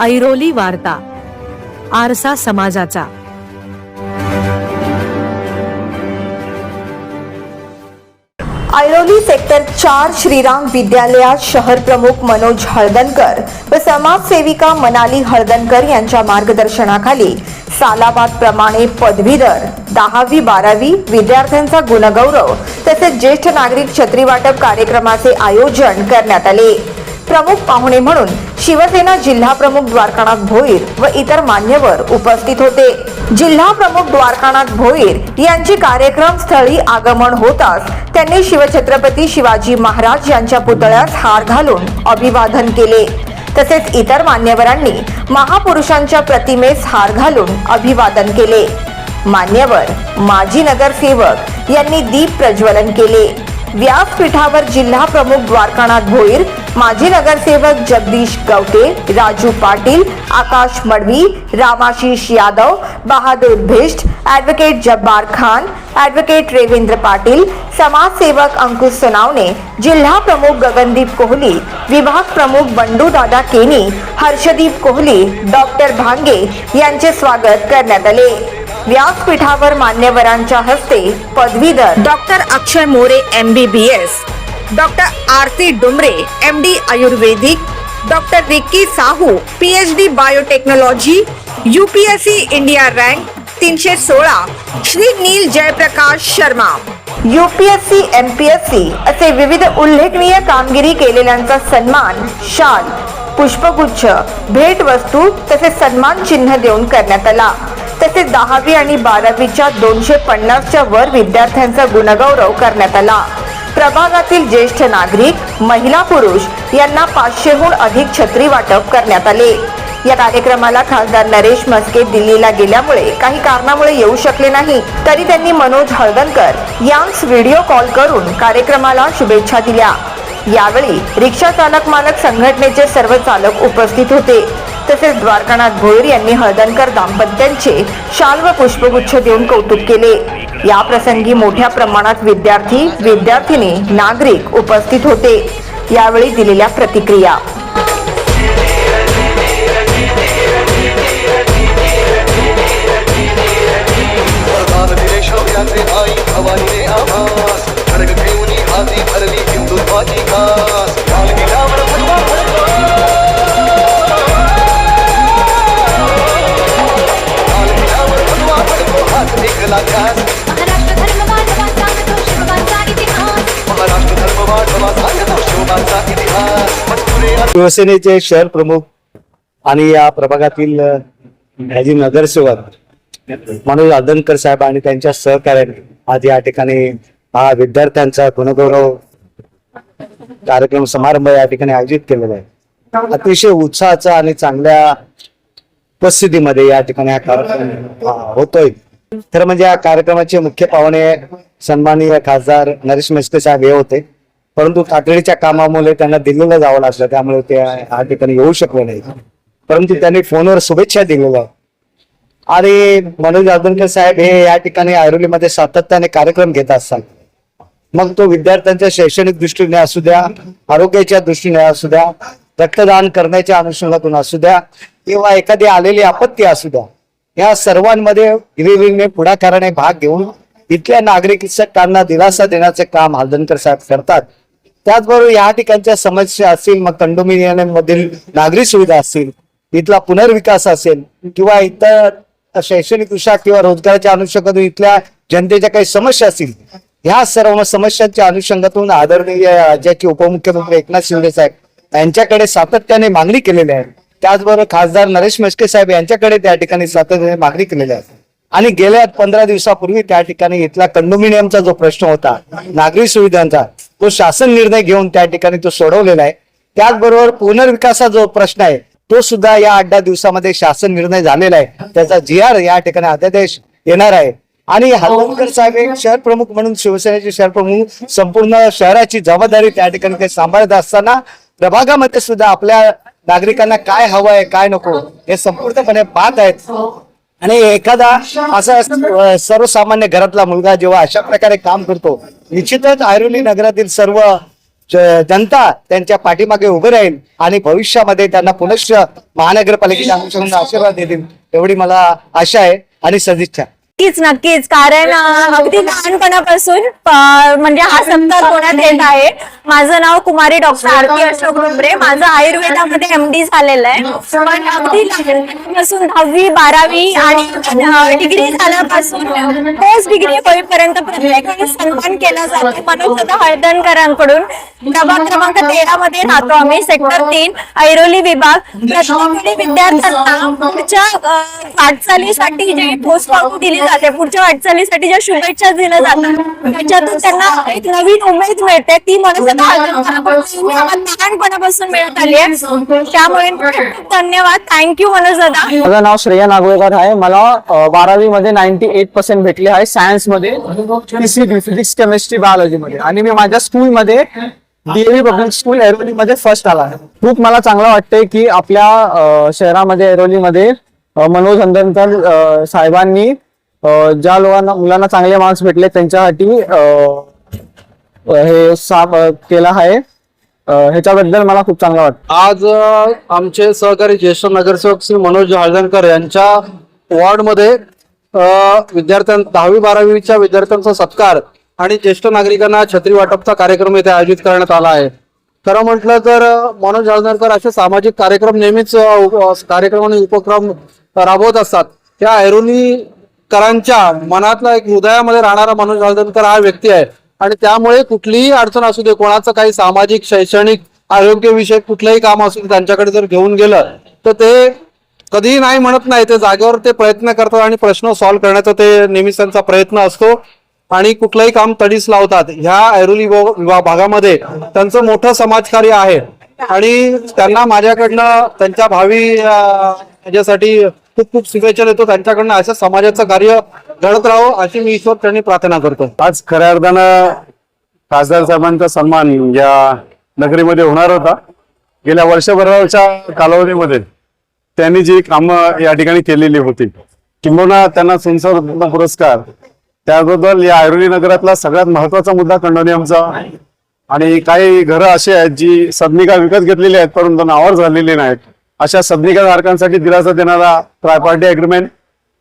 ऐरोली वार्ता आरसा समाजाचा. ऐरोली सेक्टर चार श्रीराम विद्यालयात शहर प्रमुख मनोज हळदणकर व समाजसेविका मनाली हळदणकर यांच्या मार्गदर्शनाखाली सालाबाद प्रमाणे पदवीधर दहावी बारावी विद्यार्थ्यांचा गुणगौरव तसेच ज्येष्ठ नागरिक छत्री वाटप कार्यक्रमाचे आयोजन करण्यात आले. प्रमुख पाहुणे म्हणून शिवसेना जिल्हा प्रमुख द्वारकानाथ भोईर व इतर मान्यवर उपस्थित होते. जिल्हा प्रमुख द्वारकानाथ भोईर यांची कार्यक्रम स्थळी आगमन होताच त्यांनी शिवछत्रपती शिवाजी महाराज यांच्या पुतळ्यास हार घालून अभिवादन केले. तसेच इतर मान्यवरांनी महापुरुषांच्या प्रतिमेस हार घालून अभिवादन केले. मान्यवर माजी नगरसेवक यांनी दीप प्रज्वलन केले. व्यासपीठावर जिल्हा प्रमुख द्वारकानाथ भोईर माजी नगरसेवक जगदीश गवते राजू पाटील आकाश मडवी रामाशीष यादव बहादूर भिष्ट ॲडव्होकेट जब्बार खान ॲडव्होकेट रेवेंद्र पाटील समाजसेवक अंकुश सोनावणे जिल्हा प्रमुख गगनदीप कोहली विभाग प्रमुख बंडू दादा केनी हर्षदीप कोहली डॉक्टर भांगे यांचे स्वागत करण्यात आले. व्यासपीठावर मान्यवरांच्या हस्ते पदवीधर doctor Akshay More M B B S doctor Aarti Dumre M D Ayurvedic doctor Rikki Sahu P H D biotechnology U P S C India rank तीनशे सोळा Shri Neel Jayprakash Sharma. U P S C M P S C असे विविध उल्लेखनीय कामगिरी केलेल्यांचा सन्मान शाल पुष्पगुच्छ भेटवस्तू तसेच सन्मान चिन्ह देऊन करण्यात आला. तसेच दहावी आणि बारावीच्या दोनशे पन्नासच्या वर विद्यार्थ्यांचा गुणगौरव करण्यात आला. प्रभागातील ज्येष्ठ नागरिक महिला पुरुष यांना पाचशेहून अधिक छत्री वाटप करण्यात आले. या कार्यक्रमाला खासदार नरेश मस्के दिल्लीला गेल्यामुळे काही कारणामुळे येऊ शकले नाही. तरी त्यांनी मनोज हळदणकर यांस व्हिडिओ कॉल करून कार्यक्रमाला शुभेच्छा दिल्या. यावेळी रिक्षा चालक मालक संघटनेचे सर्व चालक उपस्थित होते. तसेच द्वारकानाथ भोईर यांनी हळदणकर दाम्पत्यांचे शाल व पुष्पगुच्छ देऊन कौतुक केले. या प्रसंगी मोठ्या प्रमाणात विद्यार्थी विद्यार्थिनी नागरिक उपस्थित होते. यावेळी दिलेल्या प्रतिक्रिया. हात निघाला ध्यास महाराष्ट्र धर्म वाढवा सांगतो शिवबांचा इतिहास. महाराष्ट्र धर्म वाढवा सांगतो शोभांचा इतिहास. मजकुरे शिवसेनेचे शहर प्रमुख आणि या प्रभागातील माजी नगरसेवक मनोज आदनकर साहेब आणि त्यांच्या सहकार्याने आज या ठिकाणी हा विद्यार्थ्यांचा गुणगौरव कार्यक्रम समारंभ या ठिकाणी आयोजित केलेला आहे. अतिशय उत्साहाचा आणि चांगल्या उपस्थितीमध्ये या ठिकाणी हा कार्यक्रम होतोय. तर म्हणजे या कार्यक्रमाचे मुख्य पाहुणे सन्माननीय खासदार नरेश मेस्के साहेब हे होते. परंतु तातडीच्या कामामुळे त्यांना दिल्लीला जावं लागलं त्यामुळे ते या ठिकाणी येऊ शकले नाही परंतु त्यांनी फोनवर शुभेच्छा दिलेल्या आणि मनोज आदनकर साहेब हे या ठिकाणी ऐरोलीमध्ये सातत्याने कार्यक्रम घेत असतात. मग तो विद्यार्थ्यांच्या शैक्षणिक दृष्टीने असू द्या आरोग्याच्या दृष्टीने असू द्या रक्तदान करण्याच्या अनुषंगातून असू द्या किंवा एखादी आलेली आपत्ती असू द्या या सर्वांमध्ये हिरिरीने पुढाकाराने भाग घेऊन इथल्या नागरिकांना दिलासा देण्याचे काम हालदनकर साहेब करतात. त्याचबरोबर या ठिकाणच्या समस्या असतील मग कंडोमिनियम मधील नागरी सुविधा असतील इथला पुनर्विकास असेल किंवा इतर शैक्षणिक दृष्ट्या किंवा रोजगाराच्या अनुषंगातून इथल्या जनतेच्या काही समस्या असतील ह्या सर्व समस्यांच्या अनुषंगातून आदरणीय राज्याचे उपमुख्यमंत्री एकनाथ शिंदे साहेब यांच्याकडे सातत्याने मागणी केलेली आहे. त्याचबरोबर खासदार नरेश मस्के साहेब यांच्याकडे त्या ठिकाणी सातत्याने मागणी केलेली आहे. आणि गेल्या पंधरा दिवसापूर्वी त्या ठिकाणी इथला कंडोमिनियमचा जो प्रश्न होता नागरी सुविधांचा तो शासन निर्णय घेऊन त्या ठिकाणी तो सोडवलेला आहे. त्याचबरोबर पुनर्विकासा जो प्रश्न आहे तो सुद्धा या आठ दहा दिवसामध्ये शासन निर्णय झालेला आहे. त्याचा जी आर या ठिकाणी अध्यादेश येणार आहे. आणि हलवणकर साहेब एक शहर प्रमुख म्हणून शिवसेनेचे शहर प्रमुख संपूर्ण शहराची जबाबदारी त्या ठिकाणी ते सांभाळत असताना प्रभागामध्ये सुद्धा आपल्या नागरिकांना काय हवं आहे काय नको हे संपूर्णपणे पाहत आहेत. आणि एखादा असा सर्वसामान्य घरातला मुलगा जेव्हा अशा प्रकारे काम करतो निश्चितच आयरोली नगरातील सर्व जनता त्यांच्या पाठीमागे उभे राहील आणि भविष्यामध्ये त्यांना पुनश्च महानगरपालिकेच्या अनुषंगाने आशीर्वाद देतील एवढी मला आशा आहे आणि सदिच्छा. नक्कीच नक्कीच. कारण अगदी लहानपणापासून म्हणजे हा सप्ताह होण्यात येत आहे. माझं नाव कुमारी डॉक्टर आरती अशोक डोंबरे माझं आयुर्वेदामध्ये एमडी झालेलं आहे. पण अगदी लहानपणापासून दहावी बारावी आणि डिग्री झाल्यापासून पोस्ट डिग्री होईपर्यंत प्रत्येकाने सन्मान केला जातो. मनोज हळदणकरांकडून. प्रभाग क्रमांक तेरा मध्ये राहतो आम्ही. सेक्टर तीन ऐरोली विभाग. प्रत्येकाने विद्यार्थ्यांना पुढच्या वाटचालीसाठी जे पोस्ट दिली जाते पुढच्या वाटचालीसाठी ज्या शुभेच्छा दिल्या जातात त्याच्यातून त्यांना एक नवीन उमेद मिळते. ती मनोज लहानपणापासून मिळत आली आहे. त्यामुळे खूप धन्यवाद. थँक्यू मनोज दादा माझं नाव श्रेया नागवेकर आहे. मला बारावी मध्ये नाईन्टी एट पर्सेंट भेटले आहे सायन्समध्ये फिजिक्स केमिस्ट्री बायोलॉजी मध्ये. आणि मी माझ्या स्कूल मध्ये डीएव्ही पब्लिक स्कूल एरोली मध्ये फर्स्ट आला आहे. खूप मला चांगलं वाटतंय की आपल्या शहरामध्ये एरोलीमध्ये मनोज हंदनकर साहेबांनी ज्या लोकांना मुलांना चांगले मार्क्स भेटले त्यांच्यासाठी हे साप केला आहे. ह्याच्याबद्दल मला खूप चांगलं वाटतं. आज आमचे सहकारी ज्येष्ठ नगरसेवक श्री मनोज हळदणकर यांच्या वॉर्डमध्ये विद्यार्थ्यां दहावी बारावीच्या विद्यार्थ्यांचा सत्कार आणि ज्येष्ठ नागरिकांना छत्री वाटपचा कार्यक्रम येथे आयोजित करण्यात आला आहे. खरं म्हटलं तर मनोज हळदणकर असे सामाजिक कार्यक्रम नेहमीच उप- कार्यक्रम आणि उपक्रम राबवत असतात. त्या करांच्या मनातला एक हृदयामध्ये राहणारा मनोज हळदणकर हा व्यक्ती आहे. आणि त्यामुळे कुठलीही अडचण असू दे कोणाचं काही सामाजिक शैक्षणिक आरोग्यविषयक कुठलंही काम असू दे त्यांच्याकडे जर घेऊन गेलं तर ते कधीही नाही म्हणत नाही. ते जागेवर ते प्रयत्न करतात आणि प्रश्न सॉल्व्ह करण्याचा ते नेहमीच त्यांचा प्रयत्न असतो. आणि कुठलंही काम तडीस लावतात. ह्या ऐरोली विभाग- भागामध्ये त्यांचं मोठं समाजकार्य आहे. आणि त्यांना माझ्याकडनं त्यांच्या भावी याच्यासाठी खूप खूप शुभेच्छा देतो. त्यांच्याकडनं असं समाजाचं कार्य घडत राहावं अशी मी ईश्वर त्यांनी प्रार्थना करतो. आज खऱ्या अर्थानं खासदार साहेबांचा सन्मान या नगरीमध्ये होणार होता. गेल्या वर्षभराच्या कालावधीमध्ये त्यांनी जी कामं या ठिकाणी केलेली होती किंबहुना त्यांना संसद पुरस्कार त्याबद्दल या ऐरोली नगरातला सगळ्यात महत्त्वाचा मुद्दा कंडोनियमचा आणि काही घरं अशी आहेत जी सदनिका विकत घेतलेली आहेत परंतु नावावर झालेली नाहीत. अशा सदनिका धारकांसाठी दिलासा देणारा ट्रायपार्टी अग्रीमेंट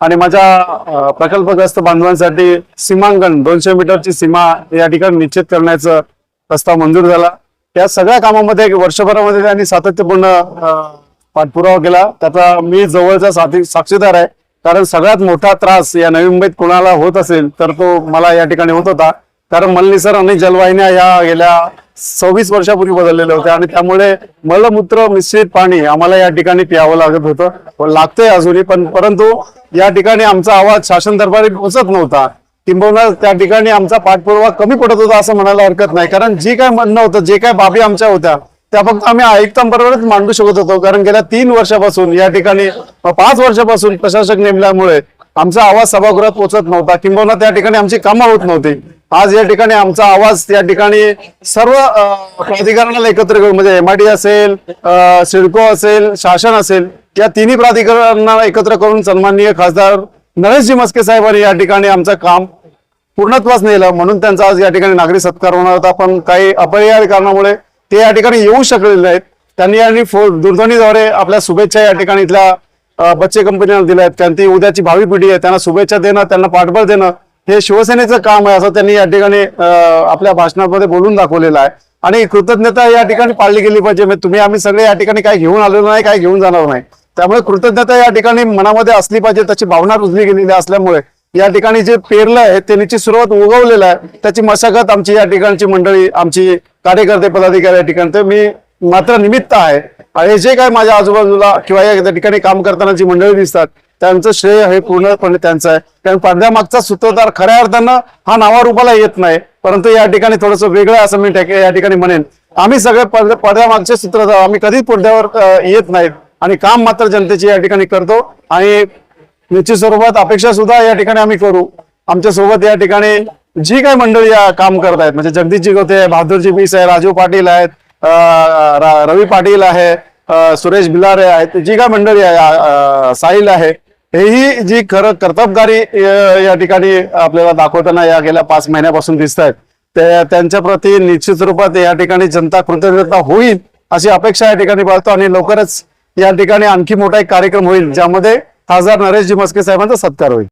आणि माझ्या प्रकल्पग्रस्त बांधवांसाठी सीमांकन दोनशे मीटरची सीमा या ठिकाणी निश्चित करण्याचा प्रस्ताव मंजूर झाला. या सगळ्या कामामध्ये वर्षभरामध्ये त्यांनी सातत्यपूर्ण पाठपुरावा केला. त्याचा मी जवळचा साथी साक्षीदार आहे. कारण सगळ्यात मोठा त्रास या नवी मुंबईत कोणाला होत असेल तर तो मला या ठिकाणी होत होता. कारण मल्लीसर आणि जलवाहिन्या या गेल्या सव्वीस वर्षापूर्वी बदललेले होते आणि त्यामुळे मलमूत्र मिश्रित पाणी आम्हाला या ठिकाणी प्यावं लागत होतं. लागतंय अजूनही पण परंतु या ठिकाणी आमचा आवाज शासन दरबारी पोहोचत नव्हता. किंबहुना त्या ठिकाणी आमचा पाठपुरावा कमी पडत होता असं म्हणायला हरकत नाही. कारण जी काय म्हणणं होतं जे काय बाबी आमच्या होत्या त्या फक्त आम्ही आयुक्तांबरोबरच मांडू शकत होतो. कारण गेल्या तीन वर्षापासून या ठिकाणी पाच वर्षापासून प्रशासक नेमल्यामुळे आमचा आवाज सभागृहात पोहोचत नव्हता. किंबहुना त्या ठिकाणी आमची कामं होत नव्हती. आज या ठिकाणी आमचा आवाज त्या ठिकाणी सर्व प्राधिकरणाला एकत्र करून म्हणजे एमआयडी असेल सिडको असेल शासन असेल या तिन्ही प्राधिकरणांना एकत्र करून सन्माननीय खासदार नरेशजी मस्के साहेबांनी या ठिकाणी आमचं काम पूर्णत्वास नेलं. म्हणून त्यांचा आज या ठिकाणी नागरिक सत्कार होणार होता. पण काही अपरिहार्य कारणामुळे ते या ठिकाणी येऊ शकलेले नाहीत. त्यांनी आणि दूरध्वनीद्वारे आपल्या शुभेच्छा या ठिकाणी इथल्या बच्चे कंपनीला दिल्या आहेत. त्यांनी उद्याची भावी पिढी आहे. त्यांना शुभेच्छा देणं त्यांना पाठबळ देणं हे शिवसेनेचं काम आहे असं त्यांनी या ठिकाणी आपल्या भाषणामध्ये बोलून दाखवलेलं आहे. आणि कृतज्ञता या ठिकाणी पाळली गेली पाहिजे. म्हणजे तुम्ही आम्ही सगळे या ठिकाणी काय घेऊन आलेलो नाही काय घेऊन जाणार नाही. त्यामुळे कृतज्ञता या ठिकाणी मनामध्ये असली पाहिजे त्याची भावना रुजली गेलेली असल्यामुळे या ठिकाणी जे पेरलं आहे त्यांची सुरुवात उगवलेलं आहे त्याची मशागत आमची या ठिकाणची मंडळी आमची कार्यकर्ते पदाधिकारी या ठिकाणी तर मी मात्र निमित्त आहे. आणि जे काय माझ्या आजूबाजूला किंवा या ठिकाणी काम करताना जी मंडळी दिसतात त्यांचं श्रेय हे पूर्णपणे त्यांचं आहे. कारण पडद्यामागचा सूत्रधार खऱ्या अर्थानं हा नावारूपाला येत नाही. परंतु या ठिकाणी थोडंसं वेगळं असं मी या ठिकाणी म्हणेन. आम्ही सगळे पडद्या पडद्यामागचे सूत्रधार आम्ही कधीच पडद्यावर येत नाहीत आणि काम मात्र जनतेची या ठिकाणी करतो. आणि निश्चित स्वरूपात अपेक्षा सुद्धा या ठिकाणी आम्ही करू. आमच्यासोबत या ठिकाणी जी काही मंडळी या काम करत आहेत म्हणजे जगदीशजी गोते आहे बहादूरजी बीस आहे राजू पाटील आहेत रवी पाटील आहे सुरेश बिलारे आहेत जी काय मंडळी आहे साहिल आहे हेही जी खरं कर्तबगारी या ठिकाणी आपल्याला दाखवताना या गेल्या पाच महिन्यापासून दिसत आहेत ते त्यांच्या प्रती निश्चित रूपात या ठिकाणी जनता कृतज्ञता होईल अशी अपेक्षा या ठिकाणी बाळगतो आणि लवकरच या ठिकाणी आणखी मोठा एक कार्यक्रम होईल ज्यामध्ये खासदार नरेशजी मस्के साहेबांचा सत्कार होईल.